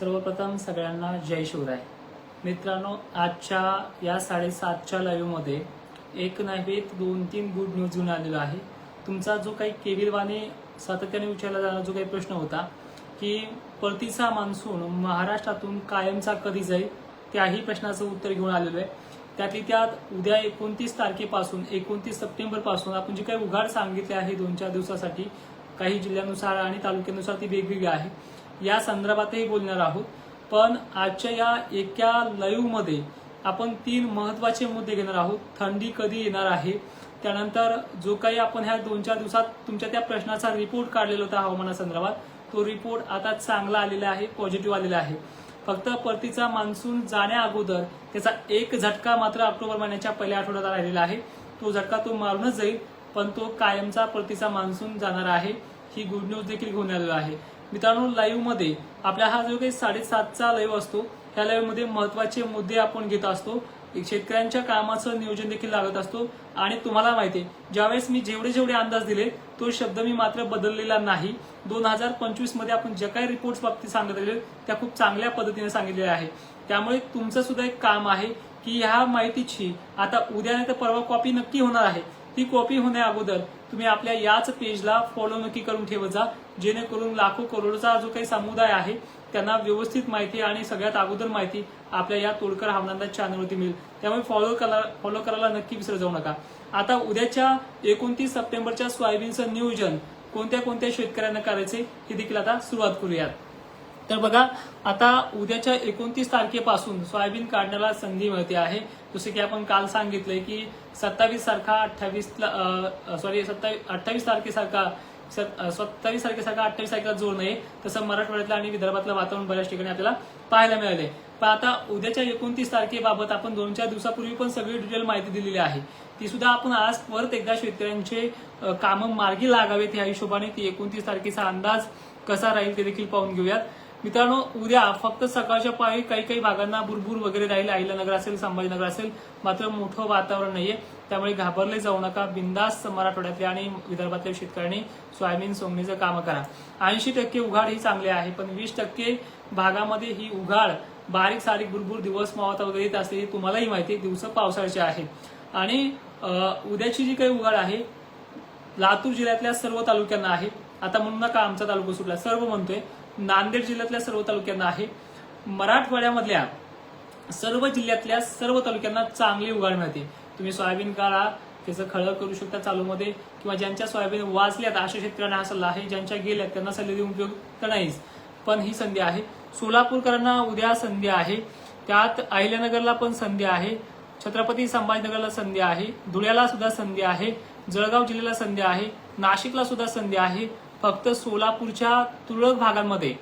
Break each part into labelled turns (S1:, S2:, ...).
S1: सर्वप्रथम सगळ्यांना जय शिवराय. मित्रांनो आजच्या या साडेसातच्या लाईव्हमध्ये एक नव्हे दोन तीन गुड न्यूज घेऊन आलेलो आहे. तुमचा जो काही केविलवाने सातत्याने विचारला जाणारा जो काही प्रश्न होता की परतीचा मान्सून महाराष्ट्रातून कायमचा कधी जाईल त्याही प्रश्नाचं उत्तर घेऊन आलेलो आहे. त्यातली त्यात उद्या एकोणतीस तारखेपासून एकोणतीस सप्टेंबरपासून आपण जे काही उघाड सांगितले आहे दोन चार दिवसासाठी काही जिल्ह्यानुसार आणि तालुक्यानुसार ती वेगवेगळी आहे. या संदर्भातही बोलणार आहोत. पण आजच्या या एका लाईव्ह आपण तीन महत्त्वाचे मुद्दे घेणार आहोत. थंडी कधी येणार आहे? त्यानंतर जो काही आपण ह्या दोन चार दिवसात तुमच्या त्या प्रश्नाचा रिपोर्ट काढलेला होता हवामानासंदर्भात तो रिपोर्ट आता चांगला आलेला आहे पॉझिटिव्ह आलेला आहे. फक्त परतीचा मान्सून जाण्या अगोदर त्याचा एक झटका मात्र ऑक्टोबर महिन्याच्या पहिल्या आठवड्यात राहिलेला आहे. तो झटका तो मारूनच जाईल पण तो कायमचा परतीचा मान्सून जाणार आहे. ही गुड न्यूज देखील घेऊन आलेला आहे. मित्रांनो लाईव्हमध्ये आपला हा जो काही साडेसातचा लाईव्ह असतो त्या लाईव्हमध्ये महत्त्वाचे मुद्दे आपण घेत असतो. एक शेतकऱ्यांच्या कामाचं नियोजन देखील लागत असतो. आणि तुम्हाला माहिती आहे ज्यावेळेस मी जेवढे जेवढे अंदाज दिले तो शब्द मी मात्र बदललेला नाही. दोन हजार पंचवीसमध्ये आपण ज्या काही रिपोर्ट बाबतीत सांगत आलेले त्या खूप चांगल्या पद्धतीने सांगितलेल्या आहे त्यामुळे तुमचं सुद्धा एक काम आहे की ह्या माहितीची आता उद्या नाही तर परवा कॉपी नक्की होणार आहे. ती कॉपी होण्या अगोदर तुम्ही आपल्या याच पेजला फॉलो नक्की करून ठेवत जा जेणेकरून लाखो करोडचा जो काही समुदाय आहे त्यांना व्यवस्थित माहिती आणि सगळ्यात अगोदर माहिती आपल्या या तोडकर हवामानदा चॅनलवरती मिळेल. त्यामुळे फॉलो करा फॉलो करायला नक्की विसरत जाऊ नका. आता उद्याच्या एकोणतीस सप्टेंबरच्या सोयाबीनचं नियोजन कोणत्या कोणत्या शेतकऱ्यांना करायचे हे देखील आता सुरुवात करूयात. तर बघा आता उद्याच्या एकोणतीस तारखेपासून सोयाबीन काढण्याला संधी मिळते आहे. जसे की आपण काल सांगितलंय की सत्तावीस सारखा अठ्ठावीस सॉरी सत्तावीस अठ्ठावीस तारखेसारखा सत्तावीस तारखेसारखा अठ्ठावीस तारखेला जोर नाही तसं मराठवाड्यातलं आणि विदर्भातलं वातावरण बऱ्याच ठिकाणी आपल्याला पाहायला मिळाले पण आता उद्याच्या एकोणतीस तारखेबाबत आपण दोन चार दिवसापूर्वी पण सगळी डिटेल माहिती दिलेली आहे. ती सुद्धा आपण आज परत एकदा शेतकऱ्यांचे कामं मार्गी लागावेत या हिशोबाने ती एकोणतीस तारखेचा अंदाज कसा राहील ते देखील पाहून घेऊयात. मित्रांनो उद्या फक्त सकाळच्या पाळी काही काही भागांना बुरबुर वगैरे राहील. अहिल्यानगर असेल संभाजीनगर असेल मात्र मोठं वातावरण नाहीये. त्यामुळे घाबरले जाऊ नका. बिंदास्त मराठवाड्यातल्या आणि विदर्भातल्या शेतकऱ्यांनी सोयाबीन सोंगणीचं काम करा. ऐंशी टक्के उघाड ही चांगली आहे पण वीस टक्के भागामध्ये ही उघाड बारीक सारीक बुरबुर दिवस मावता वगैरे येत असते तुम्हालाही माहिती आहे. दिवस पावसाळ्याचे आहे आणि उद्याची जी काही उघाड आहे लातूर जिल्ह्यातल्या सर्व तालुक्यांना आहे. आता म्हणून नका आमचा तालुका सुटला? सर्व म्हणतोय. नांदेड जिल्ह्यातल्या सर्व तालुक्यांना आहे. मराठवाड्यामधल्या सर्व जिल्ह्यातल्या सर्व तालुक्यांना चांगली उघाड मिळते. तुम्ही सोयाबीन काढा त्याचं खळं करू शकता चालूमध्ये किंवा ज्यांच्या सोयाबीन वाचल्यात अशा शेतकऱ्यांना हा सल्ला आहे ज्यांच्या गेल्यात त्यांना सल्ले देऊन उपयोग तर नाहीच. पण ही संधी आहे. सोलापूरकरांना उद्या संधी आहे. त्यात अहिल्यानगरला पण संधी आहे. छत्रपती संभाजीनगरला संधी आहे. धुळ्याला सुद्धा संधी आहे. जळगाव जिल्ह्याला संधी आहे. नाशिकला सुद्धा संधी आहे. फक्त सोलापूरच्या तुरळक भागांमध्ये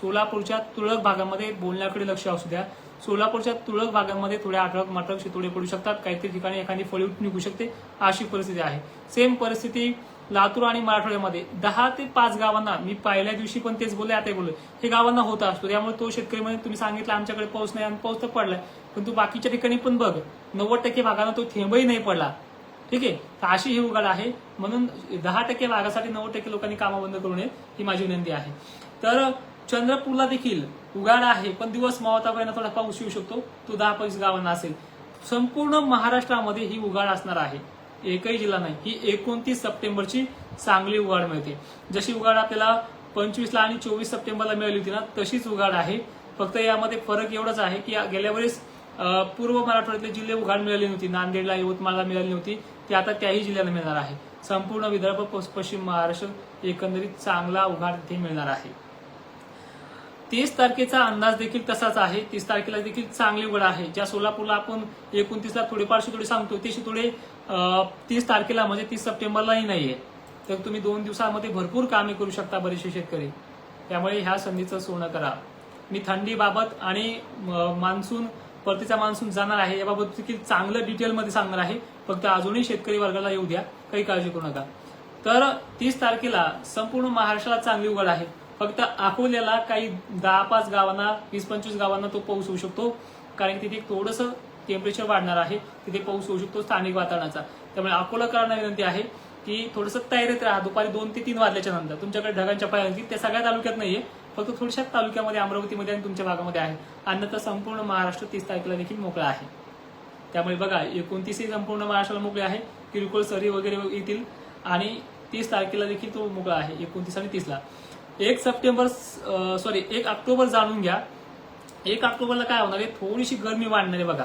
S1: सोलापूरच्या तुरळक भागामध्ये बोलण्याकडे लक्ष असू द्या. सोलापूरच्या तुरळक भागांमध्ये थोड्या अटळक मटक शितोडे पडू शकतात. काहीतरी ठिकाणी एखादी फळी उठून निघू शकते. अशी परिस्थिती आहे. सेम परिस्थिती लातूर आणि मराठवाड्यामध्ये. दहा ते पाच गावांना मी पहिल्या दिवशी पण तेच बोलले आता बोलले. हे गावांना होत असतो. त्यामुळे तो शेतकरी म्हणजे तुम्ही सांगितलं आमच्याकडे पाऊस नाही आणि पाऊस तर पडलाय. पण तू बाकीच्या ठिकाणी पण बघ. नव्वद टक्के भागांना तो थेंबही नाही पडला. ठीक आहे? तर अशी ही उघाड आहे. म्हणून दहा टक्के भागासाठी नऊ टक्के लोकांनी कामं बंद करू नये ही माझी विनंती आहे. तर चंद्रपूरला देखील उघाड आहे पण दिवस मावतापर्यंत थोडा पाऊस येऊ शकतो. तो दहा पैस गावांना असेल. संपूर्ण महाराष्ट्रामध्ये ही उघाड असणार आहे. एकही जिल्हा नाही. ही एकोणतीस सप्टेंबरची चांगली उघाड मिळते. जशी उघाड आपल्याला पंचवीसला आणि चोवीस सप्टेंबरला मिळाली होती ना तशीच उघाड आहे. फक्त यामध्ये फरक एवढाच आहे की गेल्या वेळेस पूर्व मराठवाड्यातले जिल्हे उघाड मिळाली नव्हती नांदेडला यवतमाळला मिळाली नव्हती ती आता त्याही जिल्ह्याला मिळणार आहे. संपूर्ण विदर्भ पश्चिम महाराष्ट्र एकंदरीत चांगला उघाड तिथे मिळणार आहे. तीस तारखेचा अंदाज देखील तसाच आहे. तीस तारखेला देखील चांगली उघड आहे. ज्या सोलापूरला आपण एकोणतीसला थोडेफार शितोडे सांगतो ते शितोडे तीस तारखेला म्हणजे तीस सप्टेंबरलाही नाहीये. तर तुम्ही दोन दिवसामध्ये भरपूर कामे करू शकता बरेचसे शेतकरी. त्यामुळे ह्या संधीचं सोनं करा. मी थंडीबाबत आणि मान्सून परतीचा मान्सून जाणार आहे याबाबत देखील चांगलं डिटेलमध्ये सांगणार आहे. फक्त अजूनही शेतकरी वर्गाला येऊ द्या काही काळजी करू नका. तर तीस तारखेला संपूर्ण महाराष्ट्राला चांगली उघड आहे. फक्त अकोल्याला काही दहा पाच गावांना वीस पंचवीस गावांना तो पाऊस होऊ शकतो. कारण की तिथे थोडस टेम्परेचर वाढणार आहे. तिथे पाऊस होऊ शकतो स्थानिक वातावरणाचा. त्यामुळे अकोलाकरांना विनंती आहे की थोडंसं तयारीत राहा. दुपारी दोन ते तीन वाजल्याच्या नंतर. तुमच्याकडे ढगांच्या पाया त्या सगळ्या तालुक्यात नाहीये. फक्त थोडशा तालुक्यामध्ये अमरावतीमध्ये आणि तुमच्या भागामध्ये आहे. अन्यथा संपूर्ण महाराष्ट्र तीस तारखेला देखील मोकळा आहे. त्यामुळे बघा एकोणतीसही संपूर्ण महाराष्ट्राला मोकळे आहे. किरकोळ सरी वगैरे येतील आणि तीस तारखेला देखील तो मोकळा आहे एकोणतीस आणि तीसला. एक सप्टेंबर सॉरी एक ऑक्टोबर जाणून घ्या. एक ऑक्टोबरला काय होणार आहे? थोडीशी गरमी वाढणार आहे बघा.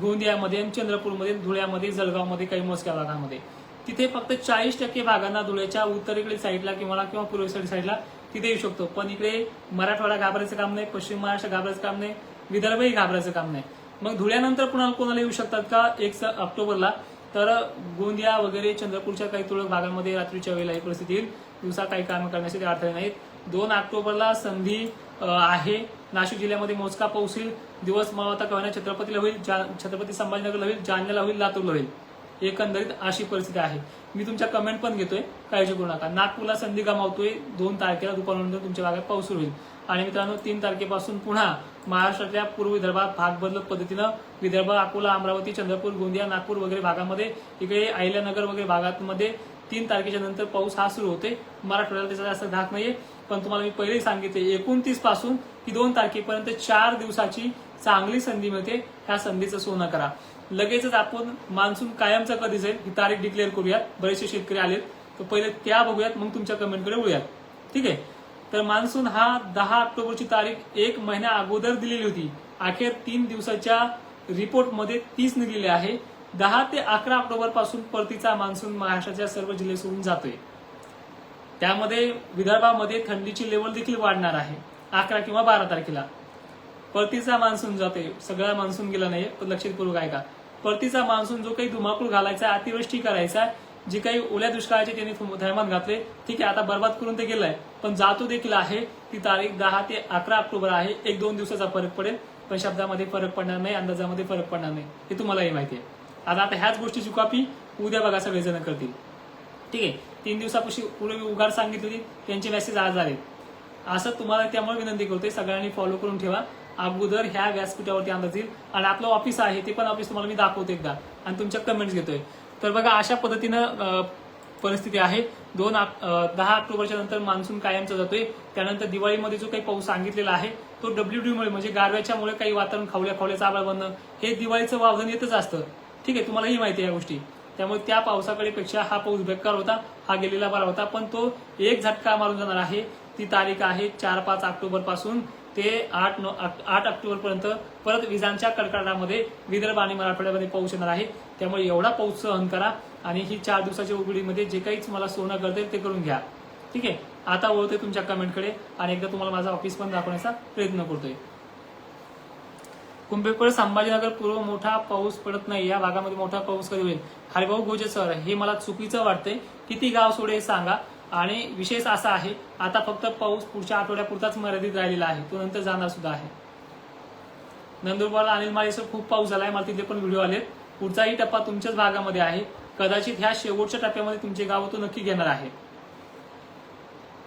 S1: गोंदियामध्ये आणि चंद्रपूरमध्ये धुळ्यामध्ये जळगावमध्ये काही मोजक्या भागामध्ये. तिथे फक्त चाळीस टक्के भागांना धुळ्याच्या उत्तरेकडील साईडला किंवा किंवा पूर्वेकडील साईडला तिथे येऊ शकतो. पण इकडे मराठवाडा घाबरायचं काम नाही पश्चिम महाराष्ट्र घाबरायचं काम नाही विदर्भही घाबरायचं काम नाही. मग धुळ्यानंतर पुन्हा कोणाला येऊ शकतात का? एक स- ऑक्टोबरला. तर गोंदिया वगैरे चंद्रपूरच्या काही तुरळक भागांमध्ये रात्रीच्या वेळेला ही परिस्थिती येईल. दिवसा काही कामं करण्यासाठी अडथळे नाहीत. दोन ऑक्टोबरला संधी आहे. नाशिक जिल्ह्यामध्ये मोजका पाऊस येईल. दिवस मावता कवना छत्रपतीला होईल. जा- छत्रपती संभाजीनगरला होईल. जालन्याला होईल. लातूरला होईल. एकंदरीत अशी परिस्थिती आहे. मी तुमच्या कमेंट पण घेतोय. काळजी करू नका. नागपूरला संधी गमावतोय. दोन तारखेला दुपारनंतर तुमच्या भागात पाऊस होईल. आणि मित्रांनो तीन तारखेपासून पुन्हा महाराष्ट्रातल्या पूर्व विदर्भात भाग बदलत पद्धतीनं विदर्भ अकोला अमरावती चंद्रपूर गोंदिया नागपूर वगैरे भागामध्ये इकडे अहिल्यानगर वगैरे भागांमध्ये तीन तारखेच्या नंतर पाऊस हा सुरू होते मराठवाड्याला त्याचा जास्त धाक नाहीये. पण तुम्हाला मी पहिले सांगितले एकोणतीसपासून की दोन तारखेपर्यंत चार दिवसाची चांगली संधी मिळते. ह्या संधीचं सोनं करा. लगेचच आपण मान्सून कायमचा कधी जाईल ही तारीख डिक्लेअर करूयात. बरेचसे शेतकरी आलेत. तर पहिले त्या बघूयात मग तुमच्या कमेंटकडे वळूयात. ठीक आहे? तर मान्सून हा दहा ऑक्टोबरची तारीख एक महिन्या अगोदर दिलेली होती. अखेर तीन दिवसाच्या रिपोर्टमध्ये तीच निघलेली आहे. दहा ते अकरा ऑक्टोबरपासून परतीचा मान्सून महाराष्ट्राच्या सर्व जिल्हे सोडून जातोय. त्यामध्ये विदर्भामध्ये थंडीची लेवल देखील वाढणार आहे. अकरा किंवा बारा तारखेला. परतीचा मान्सून जातोय. सगळा मान्सून गेला नाही पण लक्षपूर्वक आहे का परतीचा मान्सून जो काही धुमाकूळ घालायचा अतिवृष्टी करायचा जे काही ओल्या दुष्काळाचे त्यांनी थैमान घातले ठीक आहे आता बर्बाद करून ते गेलाय. पण जातो देखील आहे ती तारीख दहा ते अकरा ऑक्टोबर आहे एक दोन दिवसाचा फरक पडेल. पण शब्दामध्ये फरक पडणार नाही अंदाजामध्ये फरक पडणार नाही हे तुम्हालाही माहिती आहे. आता आता ह्याच गोष्टीची कॉपी उद्या बघा सगळेजण करतील. ठीक आहे तीन दिवसापाशी पूर्वी उघाड सांगितली होती त्यांचे मेसेज आज आले असं तुम्हाला त्यामुळे विनंती करतोय सगळ्यांनी फॉलो करून ठेवा. अगोदर ह्या व्यासपीठावरती अंदाज येईल. आणि आपलं ऑफिस आहे ते पण ऑफिस तुम्हाला मी दाखवतो एकदा. आणि तुमच्या कमेंट्स घेतोय. तर बघा अशा पद्धतीनं परिस्थिती आहे. दोन दहा ऑक्टोबरच्या नंतर मान्सून कायमचा जातोय. त्यानंतर दिवाळीमध्ये जो काही पाऊस सांगितलेला आहे तो डब्ल्यू मुळे म्हणजे गारव्याच्यामुळे काही वातावरण खावल्या खावल्याचं आभाळ बनणं हे दिवाळीचं वावधन येतच असतं. ठीक आहे तुम्हालाही माहिती आहे या गोष्टी. त्यामुळे त्या पावसाकडे पेक्षा हा पाऊस बेकार होता हा गेलेला बरा होता. पण तो एक झटका मारून जाणार आहे. ती तारीख आहे चार पाच ऑक्टोबरपासून ते आठ नो- आठ आठ ऑक्टोबर पर्यंत परत विजांच्या कडकडाटामध्ये विदर्भ आणि मराठवाड्यामध्ये पाऊस येणार आहे. त्यामुळे एवढा पाऊस सहन करा आणि ही चार दिवसाच्या उघडीमध्ये जे काहीच मला सोनं करते ते करून घ्या. ठीक आहे? आता ओळखते तुमच्या कमेंटकडे आणि एकदा तुम्हाला माझा ऑफिस पण दाखवण्याचा प्रयत्न करतोय. कुंभेपळ संभाजीनगर पूर्व मोठा पाऊस पडत नाही. या भागामध्ये मोठा पाऊस कधी होईल? हरिभाऊ गोजे सर हे मला चुकीचं वाटतंय. किती गाव सोडे हे सांगा. आणि विशेष असा आहे आता फक्त पाऊस पुढच्या आठवड्यापुरताच मर्यादित राहिलेला आहे. तो नंतर जाणार सुद्धा आहे. नंदुरबारला अनिल माळेसर खूप पाऊस झाला आहे मला तिथे पण व्हिडिओ आले पुढचाही टप्पा तुमच्याच भागामध्ये आहे. कदाचित ह्या शेवटच्या टप्प्यामध्ये तुमचे गाव तो नक्की घेणार आहे.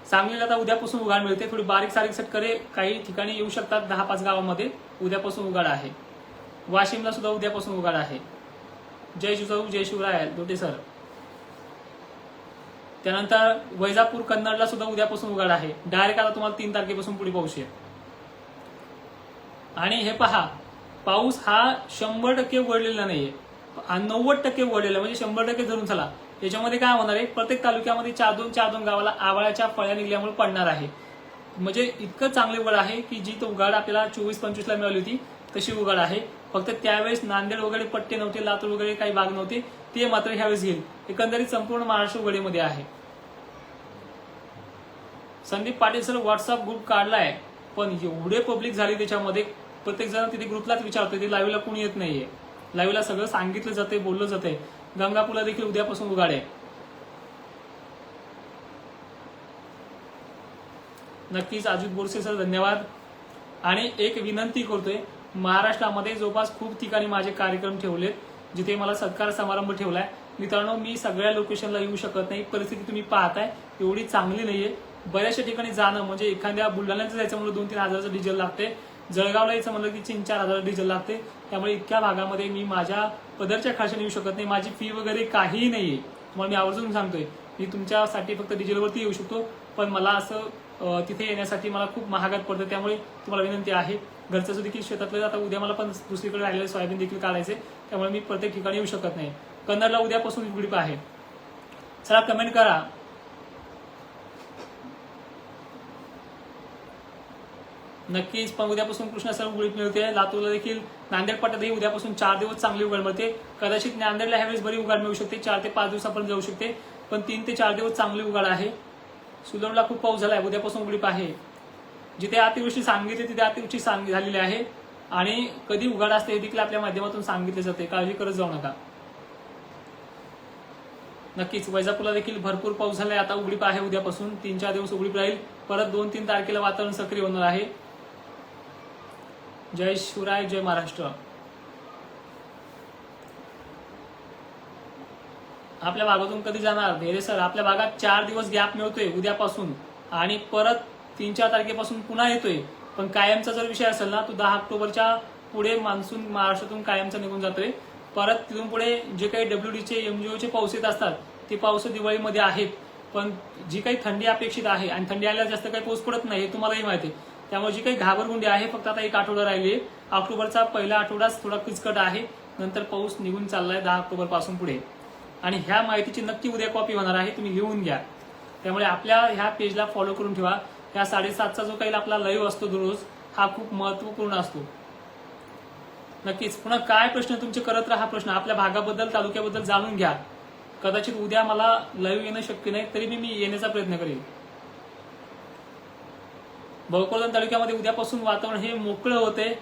S1: सांगलीला आता उद्यापासून उघाड मिळते. थोडी बारीक सारीक सटकरे काही ठिकाणी येऊ शकतात दहा पाच गावामध्ये. उद्यापासून उघाड आहे. वाशिमला सुद्धा उद्यापासून उघाड आहे. जय शिवराऊ जय शिवराय दोटे सर त्यानंतर वैजापूर कन्नडला सुद्धा उद्यापासून उघड आहे. डायरेक्ट आता तुम्हाला तीन तारखेपासून पुढे पाऊस येईल आणि हे पहा पाऊस हा शंभर टक्के वळलेला नाहीये. नव्वद टक्के वळलेला म्हणजे शंभर टक्के धरून चला. याच्यामध्ये काय होणार आहे? प्रत्येक तालुक्यामध्ये चार दोन चार दोन गावाला आवाळ्याच्या फळ्या निघल्यामुळे पडणार आहे. म्हणजे इतकं चांगले वळ आहे की जी तो उघाड आपल्याला चोवीस पंचवीसला मिळाली होती तशी उघाड आहे. फक्त त्यावेळेस नांदेड वगैरे पट्टे नव्हते लातूर वगैरे काही भाग नव्हते ते मात्र ह्यावेळेस घेईल. एकंदरीत संपूर्ण महाराष्ट्र उघडीमध्ये आहे. Sandeep Patil sir WhatsApp group काढलाय पण एवढे पब्लिक झाले त्याच्यामध्ये प्रत्येक जण तिथे ग्रुपलाच विचारतोय ते लाईव्हला कोणी येत नाहीये. लाईव्हला सगळं सांगितलं जाते बोललं जाते गंगापूरला देखील उद्यापासून उघाड आहे. नक्कीच अजित बोरसे सर धन्यवाद. आणि एक विनंती करतोय महाराष्ट्रामध्ये जवळपास खूप ठिकाणी माझे कार्यक्रम ठेवलेत जिथे मला सत्कार समारंभ ठेवलाय. मित्रांनो मी सगळ्या लोकेशनला येऊ शकत नाही. परिस्थिती तुम्ही पाहताय एवढी चांगली नाहीये. बऱ्याचशा ठिकाणी जाणं म्हणजे एखाद्या बुलढाण्याचं जायचं म्हणलं दोन तीन हजाराचं डिझेल लागते जळगावला यायचं म्हणलं की तीन चार हजार डिझेल लागते त्यामुळे इतक्या भागामध्ये मी माझ्या पदरच्या खाशाने येऊ शकत नाही. माझी फी वगैरे काहीही नाहीये. तुम्हाला मी आवर्जून सांगतोय मी तुमच्यासाठी फक्त डिझेलवरती येऊ शकतो. पण मला असं तिथे येण्यासाठी मला खूप महागात पडतं त्यामुळे तुम्हाला विनंती आहे घरचं देखील शेतातलं आता उद्या मला पण दुसरीकडे राहिलेलं सोयाबीन देखील काढायचे त्यामुळे मी प्रत्येक ठिकाणी येऊ शकत नाही. कन्नडला उद्यापासून गुडीप आहे. चला कमेंट करा. नक्कीच पण उद्यापासून कृष्णा सर गुळीत मिळते. लातूरला देखील नांदेड पट्ट्यातही उद्यापासून चार दिवस चांगली उघड मिळते. कदाचित नांदेडला ह्यावेळेस बरी उघाड मिळू शकते. चार ते पाच दिवसापर्यंत जाऊ शकते. पण तीन ते चार दिवस चांगली उघाड आहे. सुलोडला खूप पाऊस झालाय. उद्यापासून उघडीप आहे. जिथे अतिवृष्टी सांगितली तिथे अतिवृष्टी सांग झालेली आहे. आणि कधी उघाड असते हे देखील आपल्या माध्यमातून सांगितले जाते. काळजी करत जाऊ नका. नक्कीच वैजापूरला देखील भरपूर पाऊस झालाय. आता उघडीप आहे उद्यापासून. तीन चार दिवस उघडीप राहील. परत दोन तीन तारखेला वातावरण सक्रिय होणार आहे. जय शिवराय जय महाराष्ट्र. आपल्या भागातून कधी जाणार? धैर्य सर आपल्या भागात चार दिवस गॅप मिळतोय उद्यापासून. आणि परत तीन चार तारखेपासून पुन्हा येतोय. पण कायमचा जर विषय असेल ना तो दहा ऑक्टोबरच्या पुढे मान्सून महाराष्ट्रातून कायमचा निघून जातोय. परत तिथून पुढे जे काही डब्ल्यू डीचे एमजीओचे पाऊस येत असतात ते पाऊस दिवाळीमध्ये आहेत. पण जी काही थंडी अपेक्षित आहे आणि थंडी आल्यास जास्त काही पाऊस पडत नाही हे तुम्हालाही माहिती आहे. त्यामुळे जी काही घाबरगुंडी आहे फक्त आता एक आठवडा राहिली आहे. ऑक्टोबरचा पहिला आठवडाच थोडा किचकट आहे. नंतर पाऊस निघून चाललाय दहा ऑक्टोबरपासून पुढे. आणि ह्या माहितीची नक्की उद्या कॉपी होणार आहे तुम्ही लिहून घ्या. त्यामुळे आपल्या ह्या पेजला फॉलो करून ठेवा. या साडेसातचा जो काही आपला लाईव्ह असतो दररोज हा खूप महत्त्वपूर्ण असतो. नक्कीच. पुन्हा काय प्रश्न तुमचे करत राहा प्रश्न. आपल्या भागाबद्दल तालुक्याबद्दल जाणून घ्या. कदाचित उद्या मला लाईव्ह येणं शक्य नाही तरी मी मी येण्याचा प्रयत्न करेन. भोकरदन तालुक्यामध्ये उद्यापासून वातावरण हे मोकळं होते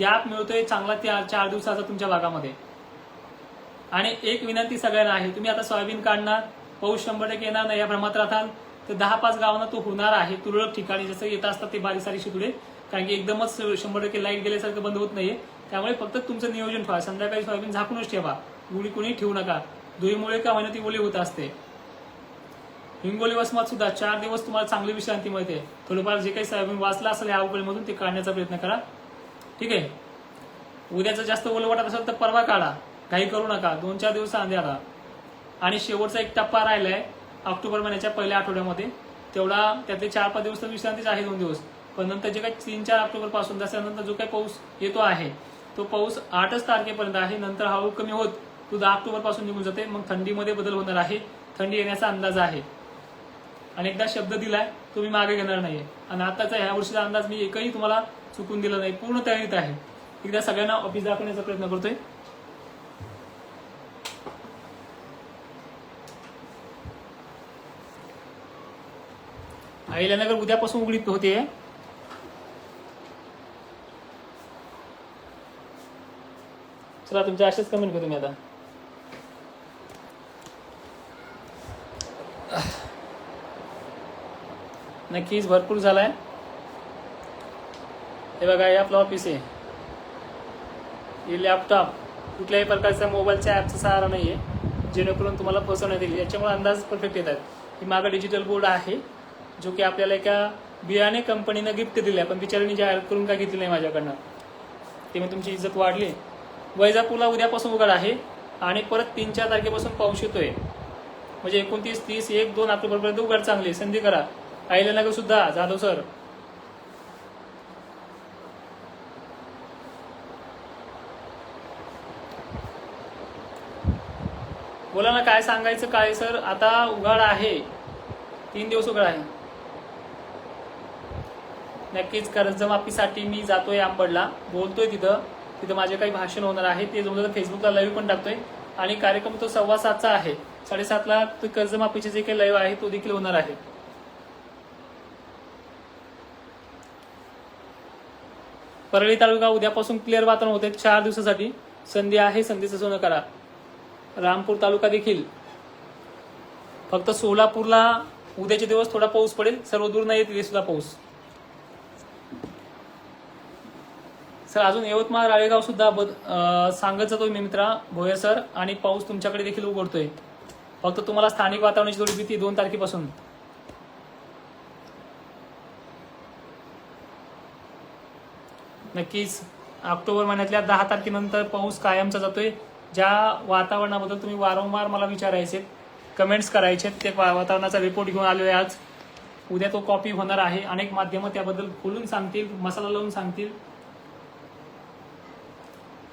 S1: गॅप मिळतोय चांगला त्या चार दिवसाचा तुमच्या भागामध्ये. आणि एक विनंती सगळ्यांना आहे तुम्ही आता सोयाबीन काढणार पाऊस शंभर टक्के येणार नाही या भ्रमात राहताल. तर दहा पाच गावांना तो होणार आहे. तुरळक ठिकाणी जसं येत असतात ते बारीक सारी शितुडे कारण की एकदमच शंभर टक्के लाइट गेल्यासारखं बंद होत नाहीये. त्यामुळे फक्त तुमचं नियोजन ठेवा. संध्याकाळी सोयाबीन झाकूनच ठेवा. गुळी कुणी ठेवू नका. धुळीमुळे का होईना ती ओली होत असते. हिंगोली वसमात सुद्धा चार दिवस तुम्हाला चांगली विश्रांती मिळते. थोडंफार जे काही सोयाबीन वाचलं असेल या अवघडीमधून ते काढण्याचा प्रयत्न करा. ठीक आहे? उद्याचं जास्त ओलं वाटत असेल तर परवा काढा. काही करू नका. दोन चार दिवस द्या आणि शेवटचा एक टप्पा राहिलाय. ऑक्टोबर महिन्याच्या पहिल्या आठवड्यामध्ये. तेवढा त्यातले चार पाच दिवस तर विश्रांतीच आहे दोन दिवस. पण नंतर जे काही तीन चार ऑक्टोबरपासून त्याच्यानंतर जो काही पाऊस येतो आहे तो पाऊस आठच तारखेपर्यंत आहे. नंतर हळू कमी होत तो दहा ऑक्टोबरपासून निघून जाते. मग थंडीमध्ये बदल होणार आहे. थंडी येण्याचा अंदाज आहे. आणि एकदा शब्द दिलाय तो मी मागे घेणार नाहीये. आणि आताचा ह्या वर्षीचा अंदाज मी एकही तुम्हाला चुकून दिला नाही. पूर्ण तयारीत आहे. एकदा सगळ्यांना ऑफिस दाखवण्याचा प्रयत्न करतोय. अहिल्यानगर उद्यापासून उघडीत होते. चला तुमच्या असेच कमेंट करतो मी आता. नक्कीच भरपूर झालाय. हे बघा हे आपलं ऑफिस आहे. हे लॅपटॉप कुठल्याही प्रकारचा मोबाईलच्या ॲपचा सहारा नाही आहे जेणेकरून तुम्हाला फसवण्यात येईल. याच्यामुळे अंदाज परफेक्ट येतात. ही मागं डिजिटल बोर्ड आहे. जो की आपल्याला एका बियाणे कंपनीनं गिफ्ट दिलं आहे पण बिचारांनी जाहीर करून काय घेतली नाही माझ्याकडनं? ते मग तुमची इज्जत वाढली. वैजापूरला उद्यापासून उघड आहे आणि परत तीन चार तारखेपासून पाऊस येतोय. म्हणजे एकोणतीस तीस एक दोन ऑक्टोबरपर्यंत उघड चांगली. संधी करा. अहिल्यानगर सुद्धा. जाधव सर. बोला ना काय सांगायचं काय सर? आता उघाड आहे. तीन दिवस उघड आहे. नक्कीच कर्जमाफीसाठी मी जातोय आंबडला बोलतोय तिथं तिथं माझे काही भाषण होणार आहे ते जमलं तर फेसबुकला लाईव्ह पण टाकतोय. आणि कार्यक्रम तो सव्वा सातचा आहे. साडेसातला तो कर्जमाफीचे जे काही लाईव्ह आहे तो देखील होणार आहे. परळी तालुका उद्यापासून क्लिअर वातावरण होते चार दिवसासाठी. संधी आहे संधीचं सोनं करा. रामपूर तालुका देखील. फक्त सोलापूरला उद्याचे दिवस थोडा पाऊस पडेल सर्व दूर नाही तिथे सुद्धा पाऊस. सर अजून यवतमाळ राळेगाव सुद्धा बद सांगत जातो मी मित्रा भोयर सर आणि पाऊस तुमच्याकडे देखील उघडतोय. फक्त तुम्हाला स्थानिक वातावरणाची थोडी भीती दोन तारखेपासून. नक्कीच ऑक्टोबर महिन्यातल्या दहा तारखेनंतर पाऊस कायमचा जातोय. ज्या वातावरणाबद्दल तुम्ही वारंवार मला विचारायचे कमेंट्स करायचे ते वा- वातावरणाचा रिपोर्ट घेऊन आलेले आज. उद्या तो कॉपी होणार आहे. अनेक माध्यमं त्याबद्दल खोलून सांगतील मसाला लावून सांगतील.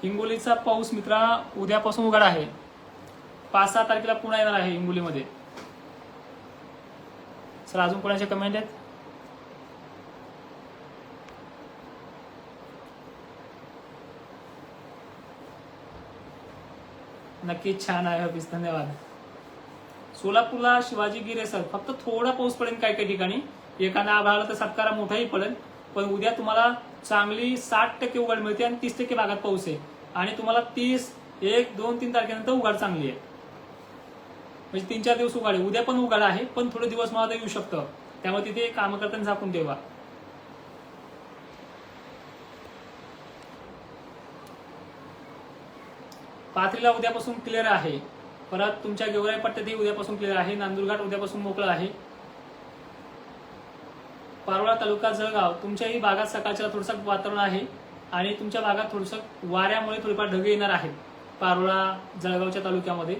S1: हिंगोलीचा पाऊस मित्रा उद्यापासून उघड आहे. पाच सहा तारखेला पुन्हा येणार आहे हिंगोलीमध्ये सर अजून कोणाचे कमेंट आहेत? नक्कीच छान आहे ऑफिस धन्यवाद. सोलापूरला शिवाजी गिरे सर फक्त थोडा पाऊस पडेल काही काही ठिकाणी. एखादा आभाळाला तर सत्कारा मोठाही पडेल पण उद्या तुम्हाला चांगली साठ टक्के उघड मिळते आणि तीस टक्के भागात पाऊस आहे. आणि तुम्हाला तीस एक दोन तीन तारखेनंतर उघाड चांगली आहे. म्हणजे तीन चार दिवस उघाड आहे. उद्या पण उघाड आहे पण थोडे दिवस मला येऊ शकतं. त्यामुळे तिथे काम करताना झाकून ठेवा. पाथरीला उद्यापासून क्लिअर आहे. परत तुमच्या गेवराई पट्ट्यातही उद्यापासून क्लिअर आहे. नांदुरघाट उद्यापासून मोकळा आहे. पारोळा तालुका जळगाव तुमच्याही भागात सकाळच्या थोडंसं वातावरण आहे. आणि तुमच्या भागात थोडंसं वाऱ्यामुळे थोडीफार ढगे येणार आहेत. पारोळा जळगावच्या तालुक्यामध्ये.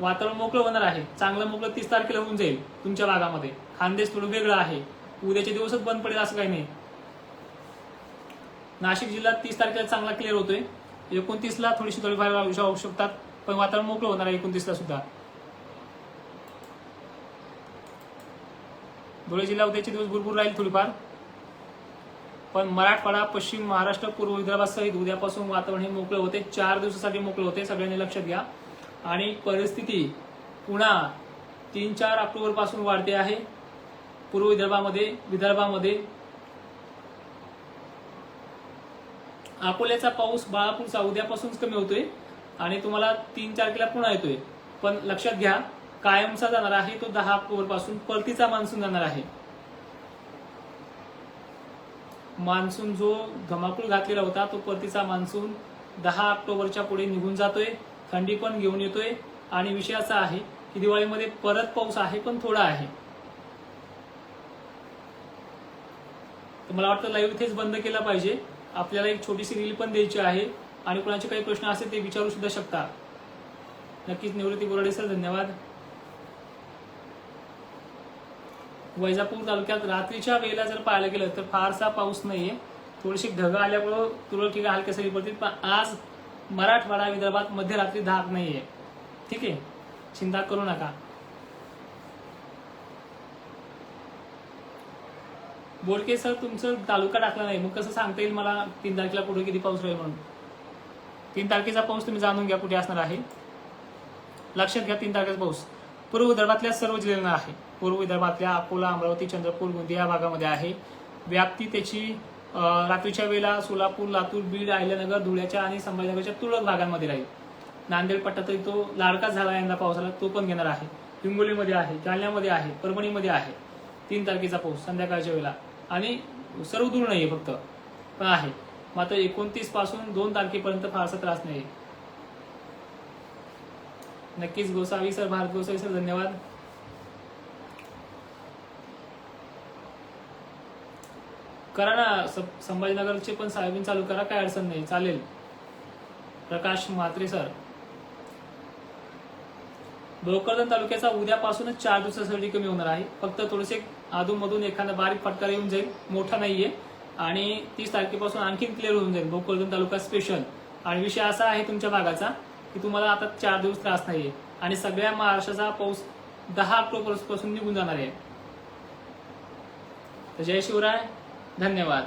S1: वातावरण मोकळं होणार आहे. चांगलं मोकळं तीस तारखेला होऊन जाईल तुमच्या भागामध्ये. खानदेश थोडं वेगळं आहे. उद्याचे दिवसच बंद पडेल असं काही नाही. नाशिक जिल्ह्यात तीस तारखेला चांगला क्लिअर होतोय. एकोणतीसला थोडीशी थोडीफार होऊ शकतात पण वातावरण मोकळं होणार आहे एकोणतीसला सुद्धा. धुळे जिल्हा उद्याचे दिवस भरपूर राहील थोडीफार. पण मराठवाडा पश्चिम महाराष्ट्र पूर्व विदर्भासहित उद्यापासून वातावरण हे मोकळं होते. चार दिवसासाठी मोकळं होते. सगळ्यांनी लक्षात घ्या आणि परिस्थिती पुन्हा तीन चार ऑक्टोबरपासून वाढते आहे. पूर्व विदर्भामध्ये विदर्भामध्ये अकोल्याचा पाऊस बाळापूरचा उद्यापासूनच कमी होतोय आणि तुम्हाला तीन तारखेला पुन्हा येतोय. पण लक्षात घ्या कायमचा जाणार आहे तो दहा ऑक्टोबरपासून. परतीचा मान्सून जाणार आहे. मान्सून जो धमाकूळ घातलेला होता तो परतीचा मान्सून दहा ऑक्टोबरच्या पुढे निघून जातोय थंडी पण घेऊन येतोय. आणि विषय असा आहे की दिवाळीमध्ये परत पाऊस आहे पण थोडा आहे. तर मला वाटतं लाईव्ह इथेच बंद केला पाहिजे. आपल्याला एक छोटीशी रील पण द्यायची आहे. आणि कोणाचे काही प्रश्न असेल ते विचारू सुद्धा शकता. नक्कीच निवृत्ती बोराडे सर धन्यवाद. वैजापूर तालुक्यात रात्रीच्या वेळेला जर पाहायला गेलं तर फारसा पाऊस नाहीये. थोडीशी ढगं आल्यामुळं तुरळक ठिकाणी हलक्या सरी पडतील पण आज मराठवाडा विदर्भात मध्यरात्री धाक नाहीये. ठीक आहे? चिंता करू नका. बोलके सर तुमचं तालुका टाकला नाही. मग कसं सांगता येईल मला? तीन तारखेला कुठे किती पाऊस राहील म्हणून? तीन तारखेचा पाऊस तुम्ही जाणून घ्या कुठे असणार आहे. लक्षात घ्या तीन तारखेचा पाऊस. पूर्व विदर्भातल्या सर्व जिल्ह्यांना आहे. पूर्व विदर्भातल्या अकोला अमरावती चंद्रपूर गोंदिया भागामध्ये आहे. व्याप्ती त्याची रात्रीच्या वेळेला सोलापूर लातूर बीड अहिल्यानगर धुळ्याच्या आणि संभाजीनगरच्या तुरळक भागांमध्ये राहील. नांदेड पट्टा तरी तो लाडकाच झाला यंदा पावसाला तो पण घेणार आहे. हिंगोलीमध्ये आहे जालन्यामध्ये आहे परभणीमध्ये आहे. तीन तारखेचा पाऊस संध्याकाळच्या वेळेला. आणि सर्व दूर नाही फक्त पण आहे. मात्र एकोणतीसपासून दोन तारखेपर्यंत फारसा त्रास नाही नक्कीच गोसावी सर भारत गोसावी सर धन्यवाद. करा ना संभाजीनगरचे पण साहेबीन चालू करा काय अडचण नाही चालेल. प्रकाश म्हात्रे सर. भोकरदन तालुक्याचा उद्यापासूनच चार दिवसासाठी कमी होणार आहे. फक्त थोडेसे अधूनमधून एखादा बारीक फटका येऊन जाईल मोठा नाहीये. आणि तीस तारखेपासून आणखीन क्लिअर होऊन जाईल भोकरदन तालुका स्पेशल आणि विषय असा आहे तुमच्या भागाचा की तुम्हाला आता चार दिवस त्रास नाहीये. आणि सगळ्या महाराष्ट्राचा पाऊस दहा ऑक्टोबरपासून निघून जाणार आहे. तर जय शिवराय धन्यवाद.